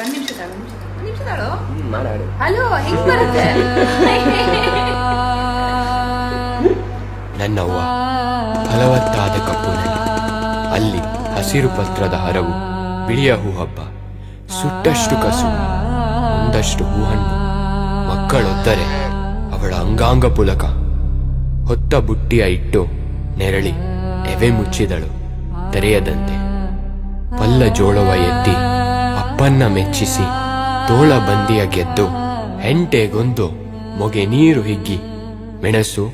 ಒಂದ್ ನಿಮಿಷ ತಾಳು ಒಂದ್ ನಿಮಿಷ ತಾಳು ಮಾತಾಡು. ಹಲೋ ಹೆಂಗ್ ಬರುತ್ತೆ? ನನ್ನವ್ವ ಫಲವತ್ತಾದ ಕಪ್ಪು ನೆಲ ಅಲ್ಲಿ ಹಸಿರು ಪತ್ರದ ಹರವು ಬಿಳಿಯ ಹೂ ಹಬ್ಬ ಸುಟ್ಟಷ್ಟು ಕಸು ಒಂದಷ್ಟು ಹೂಹಣ್ಣು ಮಕ್ಕಳೊದ್ದರೆ ಅವಳ ಅಂಗಾಂಗ ಪುಲಕ ಹೊತ್ತ ಬುಟ್ಟಿಯ ಇಟ್ಟು ನೆರಳಿ ಎವೆ ಮುಚ್ಚಿದಳು ತೆರೆಯದಂತೆ ಪಲ್ಲ ಜೋಳವ ಎತ್ತಿ ಅಪ್ಪನ್ನ ಮೆಚ್ಚಿಸಿ ತೋಳ ಬಂದಿಯ ಗೆದ್ದು ಹೆಂಟೆಗೊಂದು ಮೊಗೆ ನೀರು ಹಿಗ್ಗಿ ಮೆಣಸು,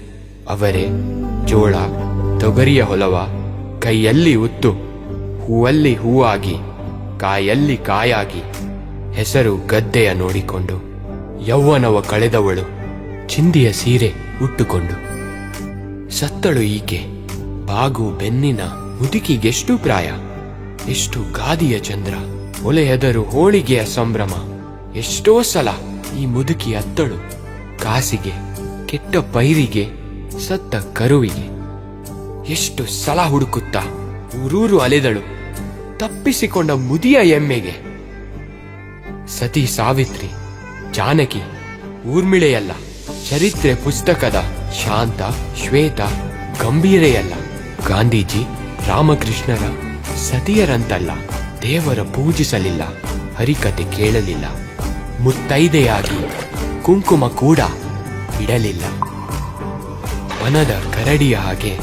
ಅವರೆ, ಜೋಳ, ತೊಗರಿಯ ಹೊಲವ ಕೈಯಲ್ಲಿ ಉತ್ತು ಹೂವಲ್ಲಿ ಹೂವಾಗಿ ಕಾಯಲ್ಲಿ ಕಾಯಾಗಿ ಹೆಸರು ಗದ್ದೆಯ ನೋಡಿಕೊಂಡು ಯೌವನವ ಕಳೆದವಳು ಚಿಂದಿಯ ಸೀರೆ ಉಟ್ಟುಕೊಂಡು. ಸತ್ತಳು ಈಕೆ ಬಾಗು ಬೆನ್ನಿನ ಮುದುಕಿಗೆಷ್ಟು ಪ್ರಾಯ, ಎಷ್ಟು ಗಾದಿಯ ಚಂದ್ರ. ಒಲೆಯದರು ಹೋಳಿಗೆಯ ಸಂಭ್ರಮ. ಎಷ್ಟೋ ಸಲ ಈ ಮುದುಕಿ ಅತ್ತಳು. ಕಾಸಿಗೆ, ಕೆಟ್ಟ ಪೈರಿಗೆ, ಸತ್ತ ಕರುವಿಗೆ. ಎಷ್ಟು ಸಲ ಹುಡುಕುತ್ತಾ ಊರೂರು ಅಲೆದಳು. ತಪ್ಪಿಸಿಕೊಂಡ ಮುದಿಯ ಎಮ್ಮೆಗೆ. ಸತಿ ಸಾವಿತ್ರಿ, ಜಾನಕಿ, ಊರ್ಮಿಳೆಯಲ್ಲ. ಚರಿತ್ರೆ ಪುಸ್ತಕದ ಶಾಂತ, ಶ್ವೇತ, ಗಂಭೀರೆಯಲ್ಲ. ಗಾಂಧೀಜಿ, ರಾಮಕೃಷ್ಣರ ಸತಿಯರಂತಲ್ಲ. ದೇವರ ಪೂಜಿಸಲಿಲ್ಲ ಹರಿಕತೆ ಕೇಳಲಿಲ್ಲ. ಮುತ್ತೈದೆಯಾಗಿ ಕುಂಕುಮ ಕೂಡ ಇಡಲಿಲ್ಲ. ಮನದ ಕರಡಿಯ ಹಾಗೆ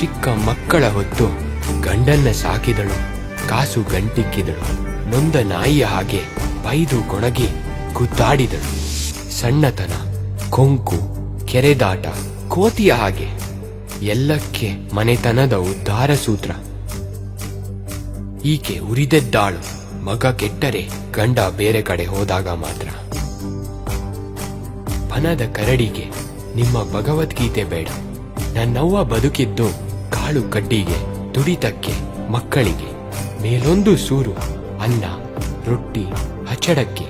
ಚಿಕ್ಕ ಮಕ್ಕಳ ಹೊತ್ತು ಗಂಡನ್ನ ಸಾಕಿದಳು, ಕಾಸು ಗಂಟಿಕ್ಕಿದಳು, ನೊಂದ ನಾಯಿಯ ಹಾಗೆ ಬೈದು ಕೊಣಗಿ ಗುದ್ದಾಡಿದಳು. ಸಣ್ಣತನ, ಕೊಂಕು, ಕೆರೆದಾಟ, ಕೋತಿಯ ಹಾಗೆ ಎಲ್ಲಕ್ಕೆ ಮನೆತನದ ಉದ್ಧಾರ ಸೂತ್ರ ಈಕೆ ಉರಿದೆದ್ದಾಳು. ಮಗ ಕೆಟ್ಟರೆ, ಗಂಡ ಬೇರೆ ಕಡೆ ಹೋದಾಗ ಮಾತ್ರ. ಪನದ ಕರಡಿಗೆ, ನಿಮ್ಮ ಭಗವದ್ಗೀತೆ ಬೇಡ. ನನ್ನವ್ವ ಬದುಕಿದ್ದು ಕಾಳು ಕಡ್ಡಿಗೆ ದುಡಿತಕ್ಕೆ ಮಕ್ಕಳಿಗೆ. ಮೇಲೊಂದು ಸೂರು, ಅನ್ನ, ರೊಟ್ಟಿ ಹಚ್ಚಡಕ್ಕೆ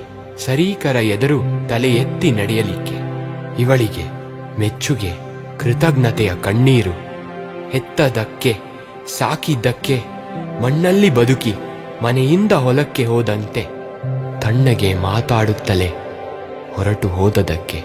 ಸರೀಕರ ಎದುರು ತಲೆ ಎತ್ತಿ ನಡೆಯಲಿಕ್ಕೆ. ಇವಳಿಗೆ ಮೆಚ್ಚುಗೆ, ಕೃತಜ್ಞತೆಯ ಕಣ್ಣೀರು. ಹೆತ್ತದಕ್ಕೆ, ಸಾಕಿದ್ದಕ್ಕೆ ಮಣ್ಣಲ್ಲಿ ಬದುಕಿ ಮನೆಯಿಂದ ಹೊಲಕ್ಕೆ ಹೋದಂತೆ ತಣ್ಣಗೆ ಮಾತಾಡುತ್ತಲೇ ಹೊರಟು ಹೋದದಕ್ಕೆ